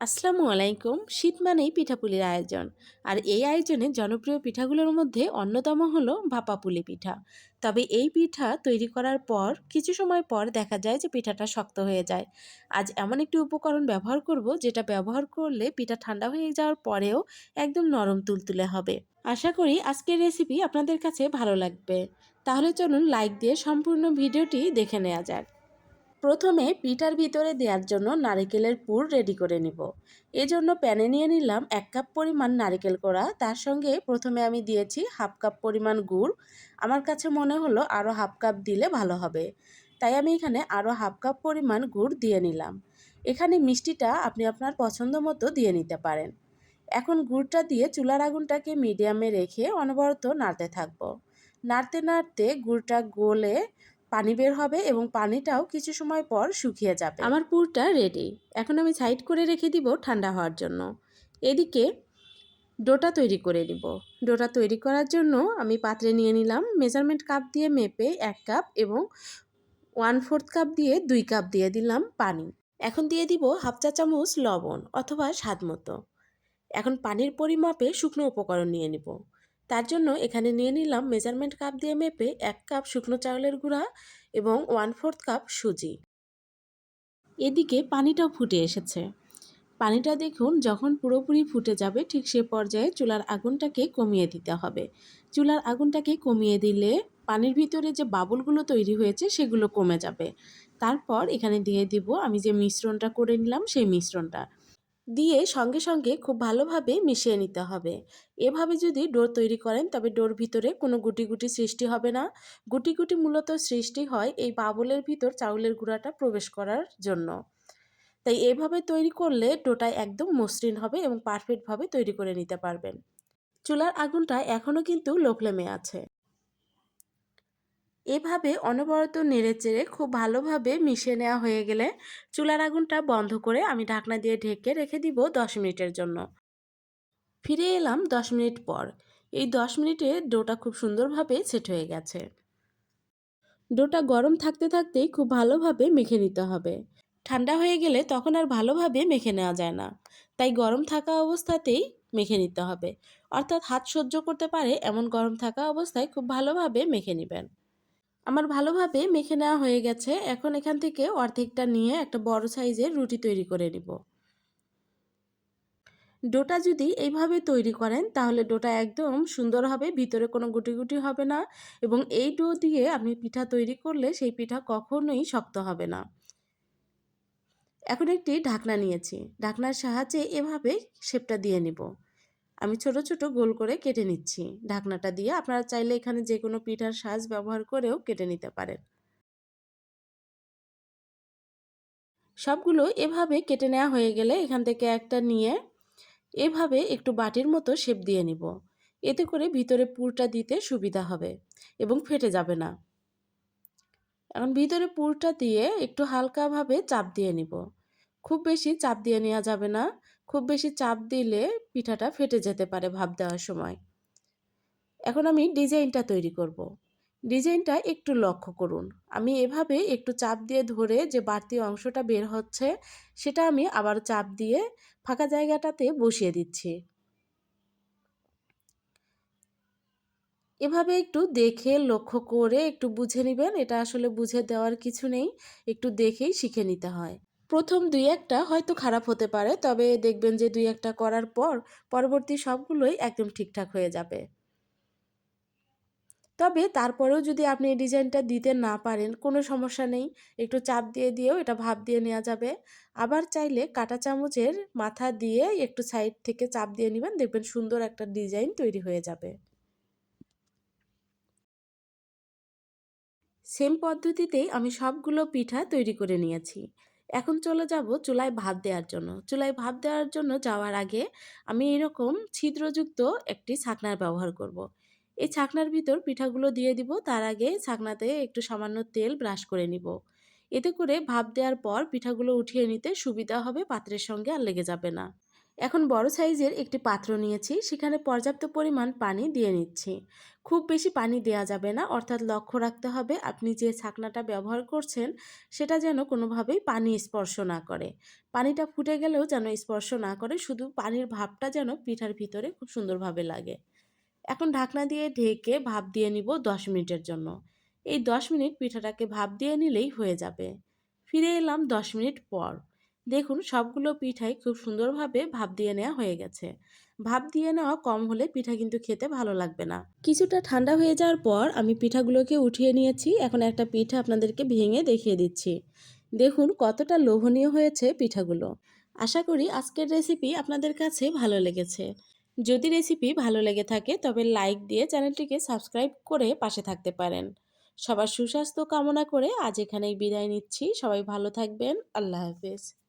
আসসালামু আলাইকুম। শীত মানেই পিঠাপুলির আয়োজন। আর এই আয়োজনে জনপ্রিয় পিঠাগুলোর মধ্যে অন্যতম হলো ভাপা পুলি পিঠা। তবে এই পিঠা তৈরি করার পর, কিছু সময় পর দেখা যায় যে পিঠাটা শক্ত হয়ে যায়। আজ এমন একটি উপকরণ ব্যবহার করব যেটা ব্যবহার করলে পিঠা ঠান্ডা হয়ে যাওয়ার পরেও একদম নরম তুলতুলে হবে। আশা করি আজকের রেসিপি আপনাদের কাছে ভালো লাগবে। তাহলে চলুন লাইক দিয়ে সম্পূর্ণ ভিডিওটি দেখে নেওয়া যাক। প্রথমে পিঠার ভিতরে দেওয়ার জন্য নারিকেলের পুর রেডি করে নিব। এজন্য প্যানে নিয়ে নিলাম এক কাপ পরিমাণ নারিকেল কোড়া। তার সঙ্গে প্রথমে আমি দিয়েছি হাফ কাপ পরিমাণ গুড়। আমার কাছে মনে হলো আরও হাফ কাপ দিলে ভালো হবে। তাই আমি এখানে আরও হাফ কাপ পরিমাণ গুড় দিয়ে নিলাম। এখানে মিষ্টিটা আপনি আপনার পছন্দ মতো দিয়ে নিতে পারেন। এখন গুড়টা দিয়ে চুলার আগুনটাকে মিডিয়ামে রেখে অনবরত নাড়তে থাকব। নাড়তে নাড়তে গুড়টা গলে পানি বের হবে এবং পানিটাও কিছু সময় পর শুকিয়ে যাবে। আমার পুরটা রেডি এখন আমি সাইড করে রেখে দিব ঠান্ডা হওয়ার জন্য। এদিকে ডোটা তৈরি করে নিব। ডোটা তৈরি করার জন্য আমি পাত্রে নিয়ে নিলাম মেজারমেন্ট কাপ দিয়ে মেপে এক কাপ এবং ওয়ান ফোর্থ কাপ দিয়ে দুই কাপ দিয়ে দিলাম পানি। এখন দিয়ে দিব হাফ চা চামচ লবণ অথবা স্বাদ মতো। এখন পানির পরিমাপে শুকনো উপকরণ নিয়ে নিব। তার জন্য এখানে নিয়ে নিলাম মেজারমেন্ট কাপ দিয়ে মেপে এক কাপ শুকনো চাউলের গুঁড়া এবং ওয়ান ফোর্থ কাপ সুজি। এদিকে পানিটাও ফুটে এসেছে। পানিটা দেখুন যখন পুরোপুরি ফুটে যাবে ঠিক সে পর্যায়ে চুলার আগুনটাকে কমিয়ে দিতে হবে। চুলার আগুনটাকে কমিয়ে দিলে পানির ভিতরে যে বাবলগুলো তৈরি হয়েছে সেগুলো কমে যাবে। তারপর এখানে দিয়ে দিব আমি যে মিশ্রণটা করে নিলাম সেই মিশ্রণটা। দিয়ে সঙ্গে সঙ্গে খুব ভালোভাবে মিশিয়ে নিতে হবে। এভাবে যদি ডোর তৈরি করেন, তবে ডোর ভিতরে কোনো গুটি গুটি সৃষ্টি হবে না। গুটি গুটি মূলত সৃষ্টি হয় এই বাবলের ভিতর চাউলের গুঁড়াটা প্রবেশ করার জন্য। তাই এভাবে তৈরি করলে ডোটা একদম মসৃণ হবে এবং পারফেক্টভাবে তৈরি করে নিতে পারবেন। চুলার আগুনটা এখনও কিন্তু লো ফ্লেমে আছে। এভাবে অনবরত নেড়ে চেড়ে খুব ভালোভাবে মিশিয়ে নেওয়া হয়ে গেলে চুলার আগুনটা বন্ধ করে আমি ঢাকনা দিয়ে ঢেকে রেখে দিব দশ মিনিটের জন্য। ফিরে এলাম দশ মিনিট পর। এই দশ মিনিটে ডোটা খুব সুন্দরভাবে সেট হয়ে গেছে। ডোটা গরম থাকতে থাকতেই খুব ভালোভাবে মেখে নিতে হবে। ঠান্ডা হয়ে গেলে তখন আর ভালোভাবে মেখে নেওয়া যায় না। তাই গরম থাকা অবস্থাতেই মেখে নিতে হবে। অর্থাৎ হাত সহ্য করতে পারে এমন গরম থাকা অবস্থায় খুব ভালোভাবে মেখে নেবেন। আমার ভালোভাবে মেখে নেওয়া হয়ে গেছে। এখন এখান থেকে অর্ধেকটা নিয়ে একটা বড় সাইজের রুটি তৈরি করে নিব। ডোটা যদি এইভাবে তৈরি করেন, তাহলে ডোটা একদম সুন্দর হবে, ভিতরে কোনো গুটি গুটি হবে না এবং এই ডো দিয়ে আপনি পিঠা তৈরি করলে সেই পিঠা কখনোই শক্ত হবে না। এখন একটি ঢাকনা নিয়েছি। ঢাকনার সাহায্যে এভাবে শেপটা দিয়ে নিব। আমি ছোট ছোট গোল করে কেটে নিচ্ছি। ঢাকনাটা দিয়ে আপনারা চাইলে এখানে যে কোনো পিঠার সাজ ব্যবহার করেও কেটে নিতে পারেন। সবগুলো এভাবে কেটে নেওয়া হয়ে গেলে এখান থেকে একটা নিয়ে এভাবে একটু বাটির মতো শেপ দিয়ে নিব। এতে করে ভিতরে পুরটা দিতে সুবিধা হবে এবং ফেটে যাবে না। এখন ভিতরে পুরটা দিয়ে একটু হালকাভাবে চাপ দিয়ে নিব। খুব বেশি চাপ দিয়ে নেওয়া যাবে না। খুব বেশি চাপ দিলে পিঠাটা ফেটে যেতে পারে ভাব দেওয়ার সময়। এখন আমি ডিজাইনটা তৈরি করব। ডিজাইনটা একটু লক্ষ্য করুন। আমি এভাবে একটু চাপ দিয়ে ধরে যে বাড়তি অংশটা বের হচ্ছে, সেটা আমি আবার চাপ দিয়ে ফাঁকা জায়গাটাতে বসিয়ে দিচ্ছি। এভাবে একটু দেখে, লক্ষ্য করে একটু বুঝে নেবেন। এটা আসলে বুঝে দেওয়ার কিছু নেই। একটু দেখেই শিখে নিতে হয়। প্রথম দুই একটা হয়তো খারাপ হতে পারে, তবে দেখবেন যে দুই একটা করার পর পরবর্তী সবগুলোই একদম ঠিকঠাক হয়ে যাবে। তবে তারপরেও যদি আপনি এই ডিজাইনটা দিতে না পারেন, কোনো সমস্যা নেই, একটু চাপ দিয়ে দিয়েও এটা ভাব দিয়ে নেওয়া যাবে। আবার চাইলে কাটা চামচের মাথা দিয়ে একটু সাইড থেকে চাপ দিয়ে নেবেন, দেখবেন সুন্দর একটা ডিজাইন তৈরি হয়ে যাবে। সেম পদ্ধতিতেই আমি সবগুলো পিঠা তৈরি করে নিয়েছি। এখন চলে যাব চুলায় ভাত দেওয়ার জন্য। চুলায় ভাত দেওয়ার জন্য যাওয়ার আগে আমি এরকম ছিদ্রযুক্ত একটি ছাকনার ব্যবহার করব। এই ছাকনার ভিতর পিঠাগুলো দিয়ে দিব, তার আগে ছাকনাতে একটু সামান্য তেল ব্রাশ করে নিব। এতে করে ভাপ দেওয়ার পর পিঠাগুলো উঠিয়ে নিতে সুবিধা হবে, পাত্রের সঙ্গে আর লেগে যাবে না। এখন বড় সাইজের একটি পাত্র নিয়েছি, সেখানে পর্যাপ্ত পরিমাণ পানি দিয়ে নিচ্ছি। খুব বেশি পানি দেওয়া যাবে না, অর্থাৎ লক্ষ্য রাখতে হবে আপনি যে ছাকনাটা ব্যবহার করছেন, সেটা যেন কোনোভাবেই পানি স্পর্শ না করে। পানিটা ফুটে গেলেও যেন স্পর্শ না করে, শুধু পানির ভাবটা যেন পিঠার ভিতরে খুব সুন্দরভাবে লাগে। এখন ঢাকনা দিয়ে ঢেকে ভাপ দিয়ে নিব দশ মিনিটের জন্য। এই দশ মিনিট পিঠাটাকে ভাপ দিয়ে নিলেই হয়ে যাবে। ফিরে এলাম দশ মিনিট পর। দেখুন, সবগুলো পিঠাই খুব সুন্দরভাবে ভাপ দিয়ে নেওয়া হয়ে গেছে। ভাপ দিয়ে নেওয়া কম হলে পিঠা কিন্তু খেতে ভালো লাগবে না। কিছুটা ঠান্ডা হয়ে যাওয়ার পর আমি পিঠাগুলোকে উঠিয়ে নিয়েছি। এখন একটা পিঠা আপনাদেরকে ভেঙে দেখিয়ে দিচ্ছি। দেখুন, কতটা লোভনীয় হয়েছে পিঠাগুলো। আশা করি আজকের রেসিপি আপনাদের কাছে ভালো লেগেছে। যদি রেসিপি ভালো লেগে থাকে, তবে লাইক দিয়ে চ্যানেলটিকে সাবস্ক্রাইব করে পাশে থাকতে পারেন। সবার সুস্বাস্থ্য কামনা করে আজ এখানেই বিদায় নিচ্ছি। সবাই ভালো থাকবেন। আল্লাহ হাফেজ।